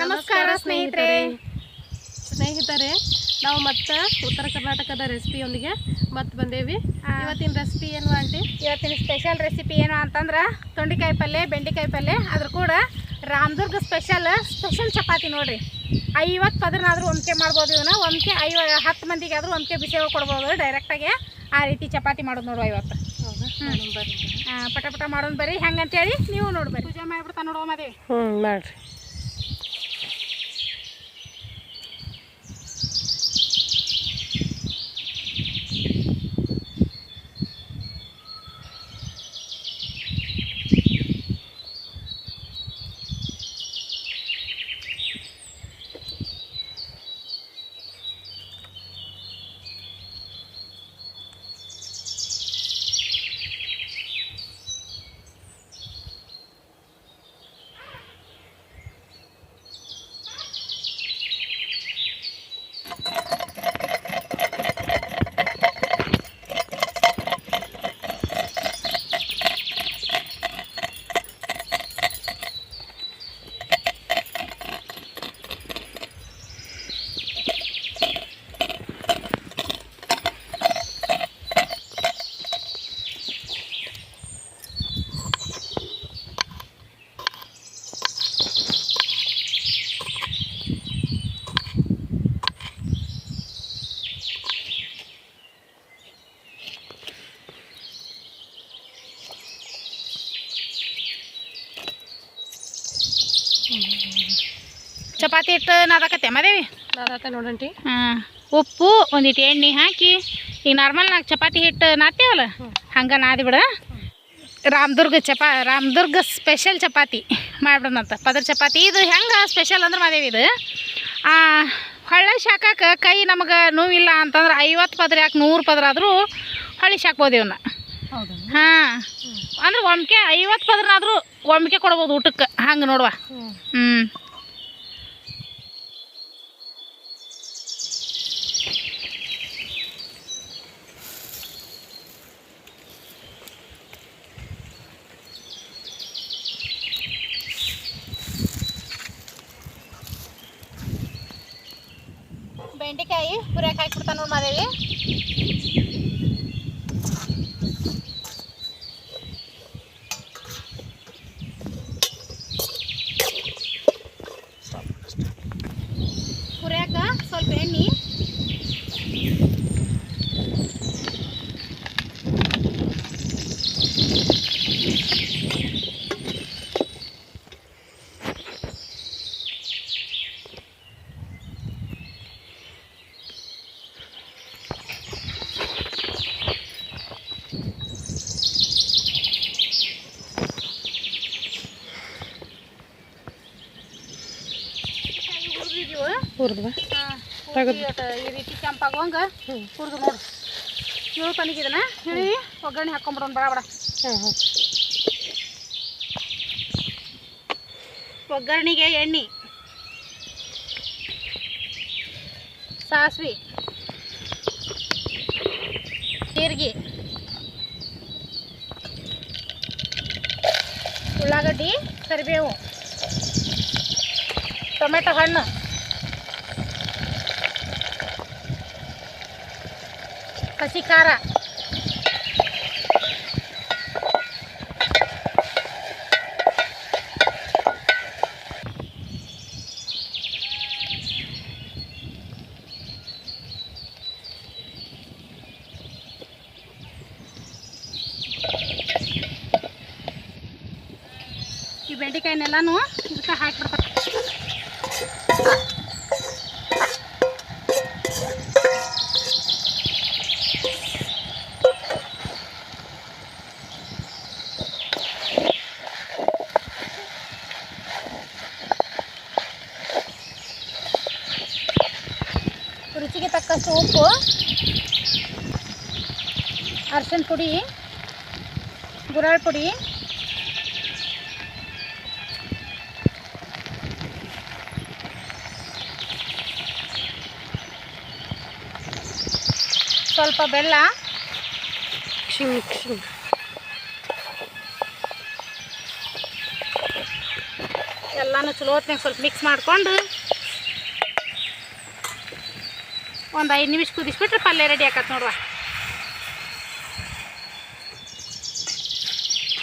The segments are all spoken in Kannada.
ನಮಸ್ಕಾರ ಸ್ನೇಹಿತರೆ. ಸ್ನೇಹಿತರೆ. ನಾವು ಮತ್ತೆ ಉತ್ತರ ಕರ್ನಾಟಕದ ರೆಸಿಪಿಯೊಂದಿಗೆ ಮತ್ತೆ ಬಂದೇವಿ. ಇವತ್ತಿನ ರೆಸಿಪಿ ಏನು ಆಂಟಿ? ಇವತ್ತಿನ ಸ್ಪೆಷಲ್ ರೆಸಿಪಿ ಏನು ಅಂತಂದ್ರೆ ತೊಂಡಿಕಾಯಿ ಪಲ್ಯ ಬೆಂಡೆಕಾಯಿ ಪಲ್ಯ ಅದ್ರ ಕೂಡ ರಾಮದುರ್ಗ ಸ್ಪೆಷಲ್ ಸ್ಪೆಷಲ್ ಚಪಾತಿ ನೋಡ್ರಿ. ಐವತ್ತು ಪದರನಾದ್ರೂ ಒಮ್ಕೆ ಮಾಡ್ಬೋದು ಇವನ್ನ ಒಮ್ಕೆ ಐವ ಹತ್ತು ಮಂದಿಗೆ ಆದರೂ ಒಮ್ಕೆ ಬಿಸಿ ಕೊಡ್ಬೋದು. ಡೈರೆಕ್ಟಾಗಿ ಆ ರೀತಿ ಚಪಾತಿ ಮಾಡೋದು ನೋಡುವ ಇವತ್ತು. ಪಟ ಪಟ ಮಾಡೋದು ಬರ್ರಿ. ಹೆಂಗಂತೇಳಿ ನೀವು ನೋಡ್ಬೇಕು ಪೂಜೆ ಮಾಡಿಬಿಡ್ತಾ ನೋಡುವ ಮದುವೆ. ಹ್ಞೂ ಮಾಡ್ರಿ. ಚಪಾತಿ ಹಿಟ್ಟು ನಾದಕತ್ತೆ ಮದೇವಿ ನೋಡಂಟಿ ಹಾಂ ಉಪ್ಪು ಒಂದಿಟ್ಟು ಎಣ್ಣೆ ಹಾಕಿ ಈಗ ನಾರ್ಮಲ್ ನಾವು ಚಪಾತಿ ಹಿಟ್ಟು ನಾದ್ತೀವಲ್ಲ ಹಂಗೆ ನಾದಿ ಬಿಡ. ರಾಮದುರ್ಗ ಚಪಾ ರಾಮದುರ್ಗ ಸ್ಪೆಷಲ್ ಚಪಾತಿ ಮಾಡ್ಬಿಡೋಣಂತ. ಪದರ್ ಚಪಾತಿ ಇದು ಹೆಂಗೆ ಸ್ಪೆಷಲ್ ಅಂದ್ರೆ ಮಾದೇವಿ ಇದು. ಹೊಳ್ಳೆ ಶಾಕಕ್ಕೆ ಕೈ ನಮಗೆ ನೋವಿಲ್ಲ ಅಂತಂದ್ರೆ ಐವತ್ತು ಪದ್ರ ಯಾಕೆ ನೂರು ಪದ್ರ ಆದರೂ ಹೊಳ್ಳಿ ಶಾಕ್ಬೋದು ಇವನ್ನ ಹಾಂ ಅಂದ್ರೆ ಒಮ್ಕೆ ಐವತ್ತು ಪದ್ರನಾದರೂ ಒಮ್ಕೆ ಕೊಡ್ಬೋದು ಊಟಕ್ಕೆ ಹಂಗೆ ನೋಡುವ. ಹ್ಞೂ ಬೆಂಡೆಕಾಯಿ ಹಾಕಿ ಬಿಡ್ತಾನೆ ನೋಡಿ ಮಾದೇವಿ ಹುರಿಯಾಕ ಸ್ವಲ್ಪ ಎಣ್ಣೆ ಹುರಿದಿದ್ದೀವಿ ಹುರಿದ್ವಾ ಈ ರೀತಿ ಕೆಂಪಾಗೋಂಗ ಹುರಿದು ನೋಡು ಇಳು ತನಗಿದನ ಹೇಳಿ ಒಗ್ಗರಣೆ ಹಾಕೊಂಬಿಡೋಣ ಬಡ ಬಡ ಹಾಂ ಹಾಂ ಒಗ್ಗರಣೆಗೆ ಎಣ್ಣೆ ಸಾಸ್ವಿ ಜೀರಿಗೆ ಉಳ್ಳಾಗಡ್ಡಿ ಕರಿಬೇವು ಟೊಮೆಟೊ ಹಣ್ಣು ಹಸಿ ಖಾರ ಈ ಬೆಂಡೆಕಾಯಿನೆಲ್ಲಾನು ಇದಕ್ಕೆ ಹಾಕಿಬಿಡ್ತಾರೆ ರುಚಿಗೆ ತಕ್ಕಷ್ಟು ಉಪ್ಪು, ಅರ್ಶಿನ ಪುಡಿ ಗುರಾಳ್ ಪುಡಿ, ಸ್ವಲ್ಪ ಬೆಲ್ಲ. ಎಲ್ಲಾನು ಚಲೋ ಹೊತ್ನಾಗ ಸ್ವಲ್ಪ ಮಿಕ್ಸ್ ಮಾಡ್ಕೊಂಡು ಒಂದು ಐದು ನಿಮಿಷ ಕುದಿಸ್ಬಿಟ್ರೆ ಪಲ್ಯ ರೆಡಿ ಆಕತ್ ನೋಡುವ.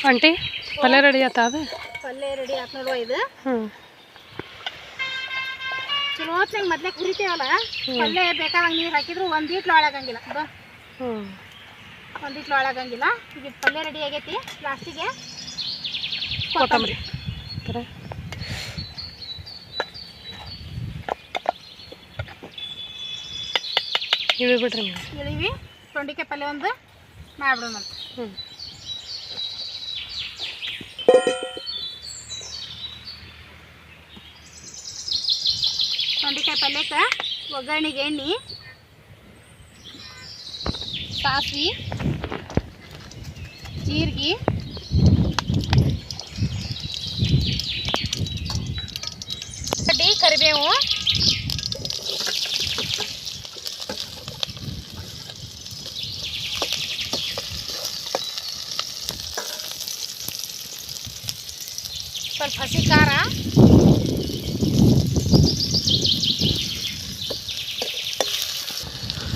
ಆಂಟಿ ಪಲ್ಯ ರೆಡಿ ಆತ ಅದು? ಪಲ್ಯ ರೆಡಿ ಆತ ನೋಡುವ ಇದು. ಚಲೋ ಹೊತ್ನಾಗ ಮೊದ್ಲೇ ಕುರಿತೇವಲ್ಲ ಪಲ್ಯ ಬೇಕಾದಂಗೆ ನೀರು ಹಾಕಿದ್ರು ಒಂದು ಇಟ್ಲು ಒಳಗಂಗಿಲ್ಲ ಬಾ. ಒಂದು ಇಟ್ಲು ಒಳಗಂಗಿಲ್ಲ ಈಗ ಪಲ್ಯ ರೆಡಿ ಆಗೈತಿ. ಲಾಸ್ಟಿಗೆ ಕೊತ್ತಂಬರಿ. ಇಳಿ ಬಿಡ್ರಿ ಇಳಿವಿ ತೊಂಡಿಕಾಯಿ ಪಲ್ಯ ಒಂದು ಮಾಡ್ಬಿಡೋಣ ಹ್ಞೂ ತೊಂಡಿಕಾಯಿ ಪಲ್ಯಕ್ಕೆ ಒಗ್ಗರಣೆಗೆ ಎಣ್ಣೆ ಸಾಸಿವೆ ಜೀರಿಗೆ ಕರಿಬೇವು ಸ್ವಲ್ಪ ಹಸಿ ಖಾರ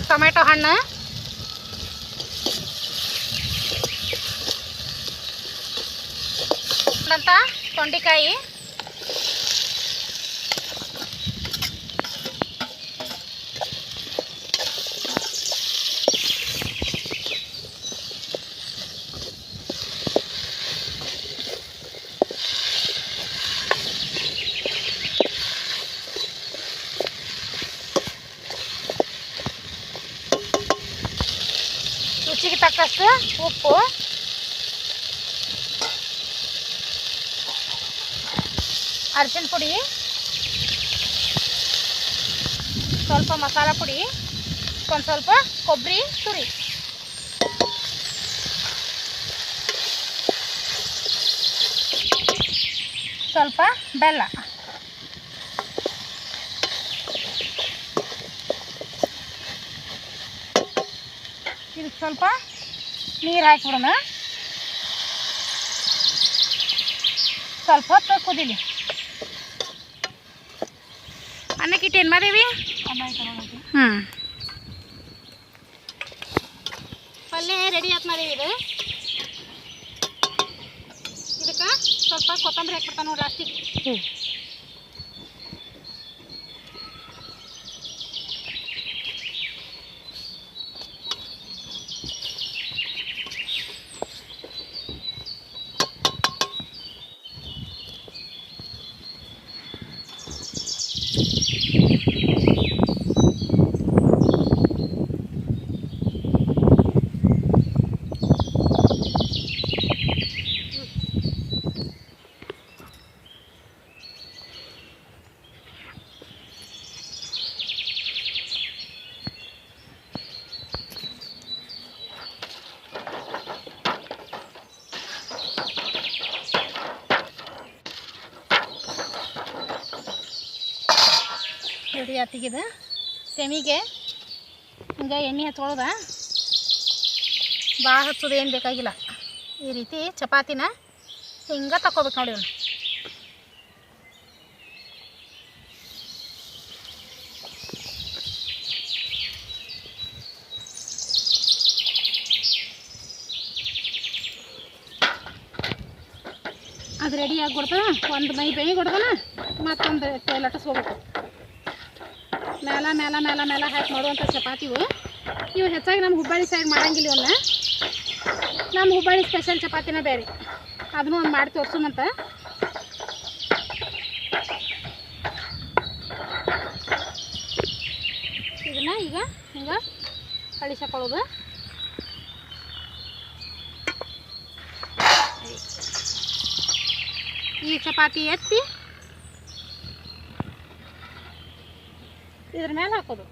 ಟೊಮೆಟೊ ಹಣ್ಣು? ಅಂತ ತೊಂಡಿಕಾಯಿ ರುಚಿಗೆ ತಕ್ಕಷ್ಟು ಉಪ್ಪು ಅರ್ಶಿನ ಪುಡಿ. ಸ್ವಲ್ಪ ಮಸಾಲ ಪುಡಿ. ಒಂದು ಸ್ವಲ್ಪ ಕೊಬ್ಬರಿ ತುರಿ. ಸ್ವಲ್ಪ ಬೆಲ್ಲ. ಇದಕ್ಕೆ ಸ್ವಲ್ಪ ನೀರು ಹಾಕಿಬಿಡೋಣ. ಸ್ವಲ್ಪ ಹೊತ್ತು ಕುದೀಲಿ. ಅನ್ನಕ್ಕಿಟ್ಟು ಏನು ಮಾಡೀವಿ ಹ್ಞೂ ಪಲ್ಯ ರೆಡಿ ಆಯ್ತು ಮಾಡೀವಿ ಇದು. ಇದಕ್ಕೆ ಸ್ವಲ್ಪ ಕೊತ್ತಂಬರಿ ಹಾಕ್ಬಿಡ್ತಾನೆ ನೋಡಿ ಲಾಸ್ಟಿಗೆ ಹ್ಞೂ ರೆಡಿ ಆತಿಗಿದ ಸೆಮಿಗೆ ಹಿಂಗೆ ಎಣ್ಣೆ ಹಚ್ಕೊಳ್ಳೋದ ಭಾಳ ಹಚ್ಚೋದು ಏನು ಬೇಕಾಗಿಲ್ಲ ಈ ರೀತಿ ಚಪಾತಿನ ಹಿಂಗೆ ತಗೋಬೇಕು ನೋಡಿ ಇವ್ನ ಅದು ರೆಡಿ ಆಗಿಬಿಡ್ತಾನ ಒಂದು ಮೈ ಬೇಯಿ ಕೊಡ್ತಾನ ಮತ್ತೊಂದು ಲಟ್ಟಿಸ್ಕೋಬೇಕು ಮೇಲ ಮೇಲ ಮೇಲ ಮೇಲ ಹಾಕಿ ಮಾಡುವಂಥ ಚಪಾತಿವು ಇವು. ಹೆಚ್ಚಾಗಿ ನಮ್ಮ ಹುಬ್ಬಳ್ಳಿ ಸೈಡ್ ಮಾಡಂಗಿಲ್ಲ ಇವನ್ನ ನಮ್ಮ ಹುಬ್ಬಳ್ಳಿ ಸ್ಪೆಷಲ್ ಚಪಾತಿನ ಬೇರೆ. ಅದನ್ನು ಒಂದು ಮಾಡಿ ತೋರ್ಸುಮಂತ ಇದನ್ನ ಈಗ ಹಿಂಗೆ ಕಳಿಸಕೊಳ್ಳೋದು. ಈ ಚಪಾತಿ ಎತ್ತಿ ಇದ್ರ ಮೇಲೆ ಹಾಕೋದು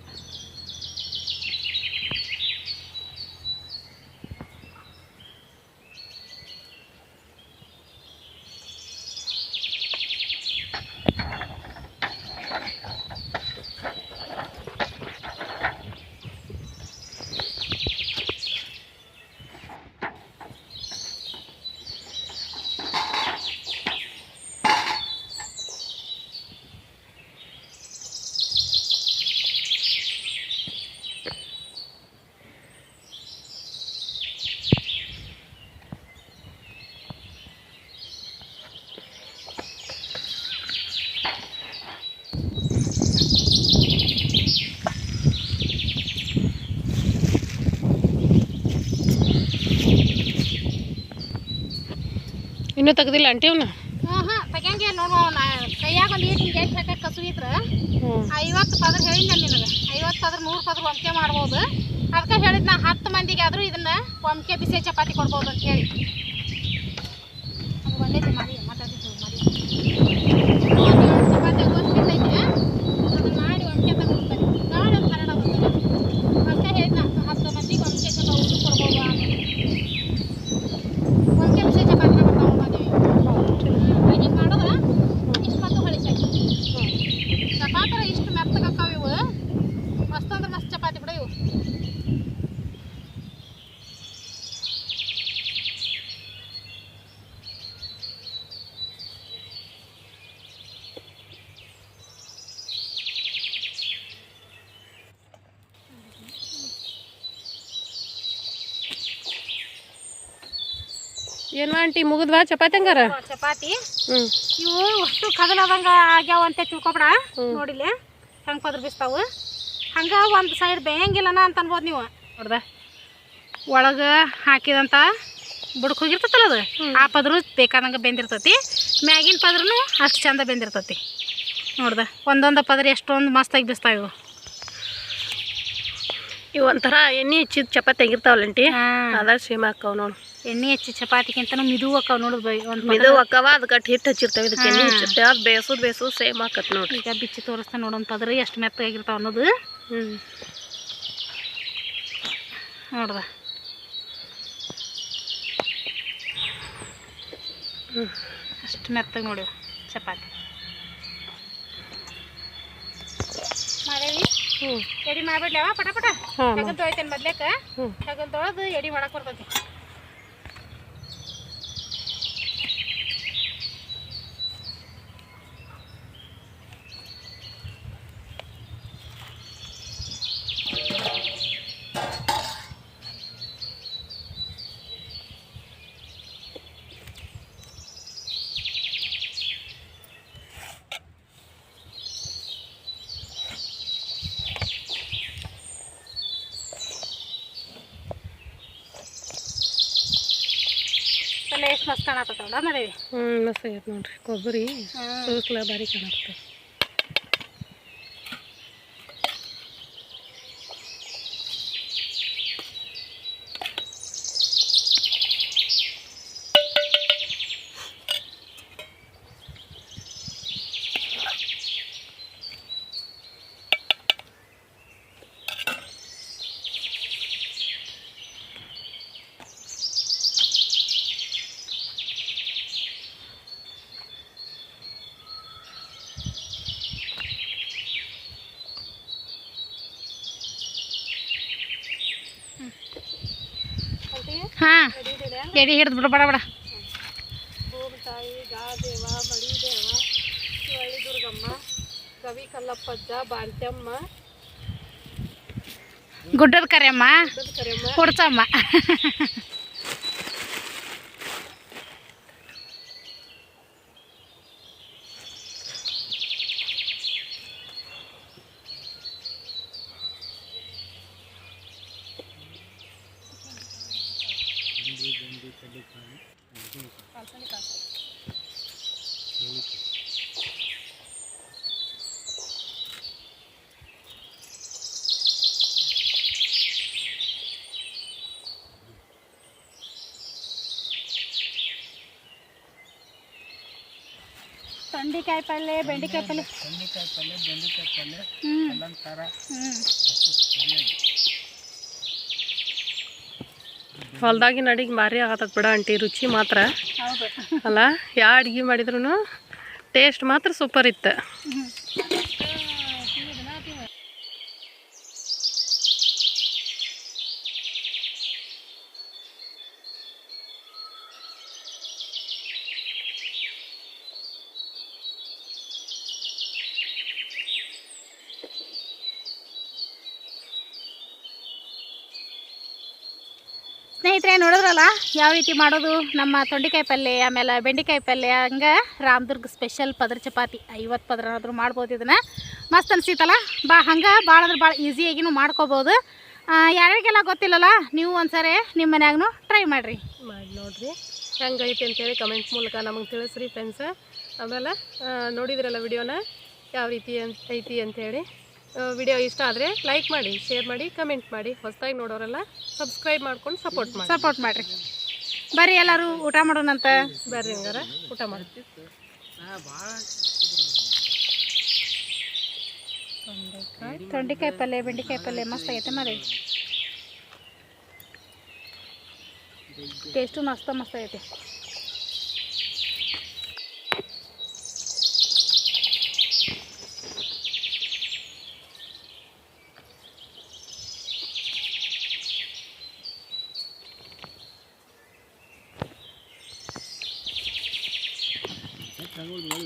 ಇನ್ನೂ ತೆಗ್ದಿಲ್ಲ ಆಂಟಿ ಕೈಯಾಗ ಒಂದು ಹಾಕಕ್ಕೆ ಕಸು ಇದ್ರೆ. ಐವತ್ತು ಪದ್ರ ಹೇಳಿದ್ದೆ ನಿನಗೆ. ಐವತ್ತು ಪದ್ರ ನೂರು ಪದ್ರ ಒಮ್ಕೆ ಮಾಡ್ಬೋದು. ಅದಕ್ಕೆ ಹೇಳಿದ್ ನಾ ಹತ್ತು ಮಂದಿಗೆ ಆದರೂ ಇದನ್ನ ಒಮ್ಕೆ ಬಿಸಿ ಚಪಾತಿ ಕೊಡ್ಬೋದು ಅಂತ ಹೇಳಿ. ಅದು ಒಳ್ಳೇದು ಮಾಡಿ ಮಾತಾಡಿದ್ದು ಮಾಡಿ ಒಂದು ಏಳು ಚಪಾತಿ ಗೊತ್ತಿದ್ದೈತೆ ಅದನ್ನ ಮಾಡಿ ಒಮ್ಕೆ ತಗೊಂಡ್ಬರ್ರಿ ನಾಳೆ ಒಂದು ಹರಡ ಬಂದಿಲ್ಲ ಅದಕ್ಕೆ ಹೇಳಿದ್ ನಾ ಹತ್ತು ಮಂದಿಗೆ ಒಮ್ಕೆ ಚಪಾತಿ ಕೊಡ್ಬೋದು ಆಮೇಲೆ ಒಮ್ಕೆ ಬಿಸಿ ಚಪಾತಿ ಬರ್ತಾವ ಮದುವೆ ಹಿಂಗೆ ಮಾಡಿದ್ರೆ ಇಷ್ಟು ಮತ್ತು ಹೊಳಿ ಸಾಕಿ ಚಪಾತರ ಇಷ್ಟು ಮೆತ್ತಗೆ ಅಕ್ಕಾವ ಇವು ಮಸ್ತ್ ಅಂದ್ರೆ ಮಸ್ತ್ ಚಪಾತಿ ಬಿಡ ಇವು ಏನು ಆಂಟಿ ಮುಗಿದ್ವಾ ಚಪಾತಿ ಹಂಗಾರ? ಚಪಾತಿ. ಹ್ಞೂ ಇವು ಅಷ್ಟು ಕದಲಾದಂಗ ಆಗ್ಯಾವ ಅಂತ ತಿಳ್ಕೊಬೇಡ. ನೋಡಿಲಿ ನೋಡಿಲ್ಲ ಹೆಂಗೆ ಪದ್ರ ಬಿಸ್ತಾವು ಹಂಗೆ ಒಂದು ಸೈಡ್ ಬೇಯಂಗಿಲ್ಲನ ಅಂತ ಅನ್ಬೋದು ನೀವು. ನೋಡ್ದ? ಒಳಗೆ ಹಾಕಿದಂತ ಬುಡಕ್ ಹೋಗಿರ್ತೈತಲ್ಲ ಅದು? ಆ ಪದ್ರು ಬೇಕಾದಂಗೆ ಬೆಂದಿರ್ತೈತಿ. ಮ್ಯಾಗಿನ ಪದ್ರೂ ಅಷ್ಟು ಚಂದ ಬೆಂದಿರ್ತೈತಿ. ನೋಡ್ದ? ಒಂದೊಂದು ಪದ್ರ ಎಷ್ಟೊಂದು ಮಸ್ತಾಗಿ ಬಿಸ್ತಾವ ಇವು. ಇವು ಒಂಥರ ಎಣ್ಣೆ ಹೆಚ್ಚಿದ ಚಪಾತಿ ಆಗಿರ್ತಾವಲ್ಲಂಟಿ ಹಾಂ. ಅದ ಸೇಮ್ ಹಾಕವ್ ನೋಡು. ಎಣ್ಣೆ ಹೆಚ್ಚಿ ಚಪಾತಿಗಿಂತನೂ ಮಿದು ಅಕ್ಕಾವ ನೋಡುದು ಬೈ ಒಂದು ಇದು ಅಕ್ಕವ ಅದಕ್ಕೆ ಹಿಟ್ಟು ಹಚ್ಚಿರ್ತಾವೆ. ಇದಕ್ಕೆ ಎಣ್ಣೆ ಹಚ್ಚಿರ್ತಾವೆ ಅದು ಬೇಸೋದು ಬೇಸೋದು ಸೇಮ್ ಹಾಕತ್ ನೋಡ್ರಿ. ಈಗ ಬಿಚ್ಚಿ ತೋರಿಸ್ತಾ ನೋಡೋಣ ಅದ್ರ ಎಷ್ಟು ಮೆತ್ತಗಾಗಿರ್ತಾವ ಅನ್ನೋದು. ಹ್ಞೂ ನೋಡ್ದ. ಅಷ್ಟು ಮೆತ್ತಗೆ ನೋಡಿ ಚಪಾತಿ. ಎಡಿ ಮಾಡ್ಬಿಡ್ಲವ ಪಟ ಪಟ? ಹಾಂ ತೆಗೆದು ತೊಳಿತೇನೆ ಮೊದ್ಲೇಕ? ಹ್ಞೂ ತೊಳೆದು ಎಡಿ ಮಾಡಕ್ಕೆ ಬರ್ತೈತಿ. ಎಷ್ಟು ಮಸ್ತ್ ಹ್ಞೂ ಮಸ್ತ್ ಆಗೈತೆ ನೋಡ್ರಿ. ಕೊಬ್ಬರಿ ಬಾರಿ ಕಾಣತ್ತೆ ಹಾಂ ಎಡಿ ಹಿಡ್ದು ಬಿಡು ಬಡ ಬಡ ತಾಯಿ ಗಾದೇವ ಬಳಿದೇವ ಶಿವಳ್ಳಿ ದುರ್ಗಮ್ಮ ಕವಿ ಕಲ್ಲಪ್ಪಜ್ಜ ಬಾಂತ್ಯಮ್ಮ ಗುಡ್ಡದ ಕರೆಯಮ್ಮ ಕರೆಯಮ್ಮ ಪಲ್ಯ ಬೆಂಡಿಕಾಯಿ ಪಲ್ಯ ಬೆಂಡಿಕಾಯಿ ಪಲ್ಯ ಹ್ಞೂ ಹ್ಞೂ ಹೊಲ್ದಾಗಿನ ಅಡಿಗೆ ಭಾರಿ ಆಗತ್ತದ ಬಿಡ ಆಂಟಿ ರುಚಿ ಮಾತ್ರ. ಅಲ್ಲ ಯಾವ ಅಡ್ಗೆ ಮಾಡಿದ್ರು ಟೇಸ್ಟ್ ಮಾತ್ರ ಸೂಪರ್ ಇತ್ತು ಸ್ನೇಹಿತರೆ ಯಾವ ರೀತಿ ಮಾಡೋದು? ನಮ್ಮ ತೊಂಡೆಕಾಯಿ ಪಲ್ಯ, ಆಮೇಲೆ ಬೆಂಡೆಕಾಯಿ ಪಲ್ಯ, ಹಂಗೆ ರಾಮದುರ್ಗ ಸ್ಪೆಷಲ್ ಪದ್ರ ಚಪಾತಿ. ಐವತ್ತು ಪದರ ಆದರೂ ಮಾಡ್ಬೋದು ಇದನ್ನು. ಮಸ್ತ್ ಅನಿಸಿತಲ್ಲ? ಬಾ, ಹಂಗೆ ಭಾಳ ಅಂದ್ರೆ ಭಾಳ ಈಸಿಯಾಗಿನೂ ಮಾಡ್ಕೋಬೋದು. ಯಾರ್ಯಾರಿಗೆಲ್ಲ ಗೊತ್ತಿಲ್ಲಲ್ಲ, ನೀವು ಒಂದ್ಸರಿ ನಿಮ್ಮ ಮನ್ಯಾಗೂ ಟ್ರೈ ಮಾಡಿರಿ. ಮಾಡಿ ನೋಡ್ರಿ. ಹೆಂಗೈತಿ ಅಂತೇಳಿ ಕಮೆಂಟ್ಸ್ ಮೂಲಕ ನಮಗೆ ತಿಳಿಸ್ರಿ ಫ್ರೆಂಡ್ಸ ಆಮೇಲೆ ನೋಡಿದಿರಲ್ಲ ನೋಡಿದ್ರಲ್ಲ ವಿಡಿಯೋನ ಯಾವ ರೀತಿ ಅಂತ ಐತಿ ಅಂತೇಳಿ. ವಿಡಿಯೋ ಇಷ್ಟ ಆದರೆ ಲೈಕ್ ಮಾಡಿ ಶೇರ್ ಮಾಡಿ ಕಮೆಂಟ್ ಮಾಡಿ. ಹೊಸದಾಗಿ ನೋಡೋರೆಲ್ಲ ಸಬ್ಸ್ಕ್ರೈಬ್ ಮಾಡ್ಕೊಂಡು ಸಪೋರ್ಟ್ ಮಾಡಿ. ಸಪೋರ್ಟ್ ಮಾಡಿರಿ. ಬರ್ರಿ ಎಲ್ಲರೂ ಊಟ ಮಾಡೋಣಂತ ಬರ್ರಿ ಹಂಗಾರ ಊಟ ಮಾಡ್ತೀವಿ ತೊಂಡೆಕಾಯಿ ಪಲ್ಯ ಬೆಂಡೆಕಾಯಿ ಪಲ್ಯ ಮಸ್ತ್ ಆಗೈತೆ ಮರಿ. ಟೇಸ್ಟು ಮಸ್ತ್ ಮಸ್ತ್ muy, muy